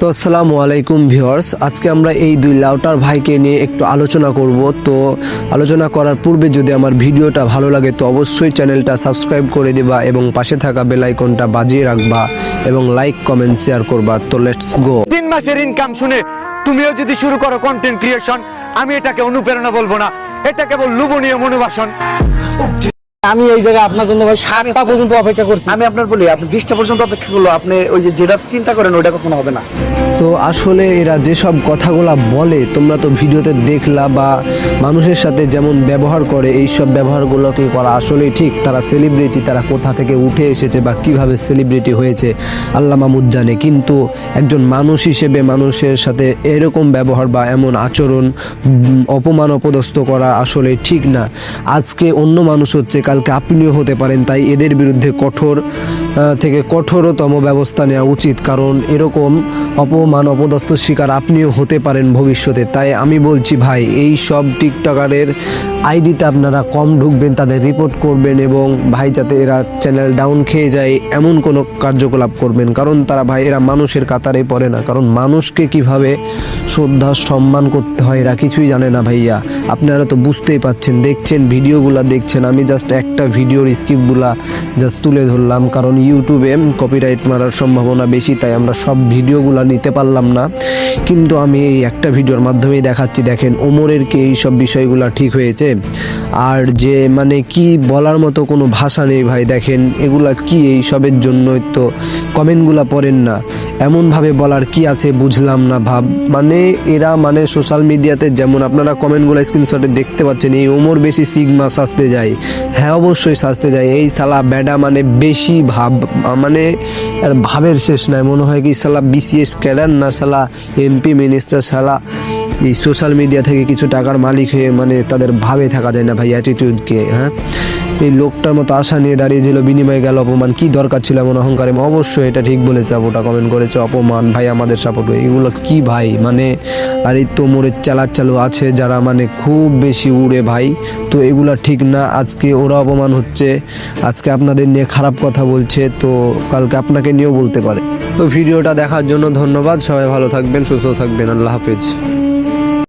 তো আসসালামু আলাইকুম ভিউয়ার্স, আজকে আমরা এই দুই লাউটার ভাইকে নিয়ে একটু আলোচনা করব। তো আলোচনা করার পূর্বে যদি আমার ভিডিওটা ভালো লাগে, তো অবশ্যই চ্যানেলটা সাবস্ক্রাইব করে দিবা এবং পাশে থাকা বেল আইকনটা বাজিয়ে রাখবা এবং লাইক, কমেন্ট, শেয়ার করবা। তো লেটস গো। তিন মাসের ইনকাম শুনে তুমিও যদি শুরু করো কন্টেন্ট ক্রিয়েশন আমি এটাকে অনুপ্রেরণা বলব না এটা কেবল লুবনীয় মনোবাসন। আমি এই জায়গায় আপনার জন্য ভাই সাতটা পর্যন্ত অপেক্ষা করছি। আমি আপনার বলি আপনি বিশটা পর্যন্ত অপেক্ষা করল আপনি ওই যে যেটা চিন্তা করেন ওইটা কখনো হবে না। তো আসলে এরা যেসব কথাগুলা বলে, তোমরা তো ভিডিওতে দেখলা বা মানুষের সাথে যেমন ব্যবহার করে এই সব ব্যবহারগুলো কি করা আসলেই ঠিক? তারা সেলিব্রিটি তারা কোথা থেকে উঠে এসেছে বা কীভাবে সেলিব্রিটি হয়েছে, আল্লাহ মামুদ জানে। কিন্তু একজন মানুষ হিসেবে মানুষের সাথে এরকম ব্যবহার বা এমন আচরণ অপমান, অপদস্থ করা আসলে ঠিক না। আজকে অন্য মানুষ হচ্ছে, কালকে আপনিও হতে পারেন, তাই এদের বিরুদ্ধে কঠোর থেকে কঠোরতম ব্যবস্থা নেওয়া উচিত। কারণ এরকম অপমান অপদস্থ শিকার আপনিও হতে পারেন ভবিষ্যতে। তাই আমি বলছি ভাই, এই সব টিকটকারের আইডিতে আপনারা কম ঢুকবেন, তাদের রিপোর্ট করবেন এবং ভাই যাতে এরা চ্যানেল ডাউন খেয়ে যায়, এমন কোনো কার্যকলাপ করবেন। কারণ তারা ভাই, এরা মানুষের কাতারে পড়ে না। কারণ মানুষকে কীভাবে শ্রদ্ধা, সম্মান করতে হয়, এরা কিছুই জানে না ভাইয়া। আপনারা তো বুঝতেই পাচ্ছেন, দেখছেন, ভিডিওগুলা দেখছেন। আমি জাস্ট একটা ভিডিওর স্ক্রিপ্টগুলা জাস্ট তুলে ধরলাম। কারণ ইউটিউবে কপিরাইট মারার সম্ভাবনা বেশি, তাই আমরা সব ভিডিওগুলা নিতে পারলাম না। কিন্তু আমি এই একটা ভিডিওর মাধ্যমেই দেখাচ্ছি, দেখেন, ওমরের কি এই সব বিষয়গুলা ঠিক হয়েছে? আর যে মানে কি বলার মতো কোনো ভাষা নেই ভাই, দেখেন এগুলা কি এই সবের জন্যই তো কমেন্টগুলা পড়েন না। এমনভাবে বলার কি আছে বুঝলাম না ভাব। মানে এরা মানে সোশ্যাল মিডিয়াতে যেমন আপনারা কমেন্টগুলো স্ক্রিনশটে দেখতে পাচ্ছেন, এই ওমর বেশি সিগমা সাজতে যায়। হ্যাঁ অবশ্যই সাজতে যায়। এই সালা ব্যাডা মানে বেশি ভাব মানে ভাবের শেষ নাই। মনে হয় কি সালা বিসিএস ক্যাডার না সালা এমপি মিনিস্টার সালা এই সোশ্যাল মিডিয়া থেকে কিছু টাকার মালিক হয়ে মানে তাদের ভাবে থাকা যায় না ভাই অ্যাটিটিউডকে হ্যাঁ? এই লোকটার মতো আশা নিয়ে দাঁড়িয়েছিল বিনিময়ে গেল অপমান। কি দরকার ছিল এমন অহংকারে? অবশ্যই এটা ঠিক বলেছে আপুটা কমেন্ট করেছে, অপমান, ভাই, আমাদের সাপোর্ট এগুলো কি ভাই? মানে আর এই তোমরের চালার চালু আছে, যারা মানে খুব বেশি উড়ে ভাই। তো এগুলো ঠিক না, আজকে ওরা অপমান হচ্ছে, আজকে আপনাদের নিয়ে খারাপ কথা বলছে, তো কালকে আপনাকে নিয়েও বলতে পারে। তো ভিডিওটা দেখার জন্য ধন্যবাদ, সবাই ভালো থাকবেন, সুস্থ থাকবেন, আল্লাহ হাফেজ।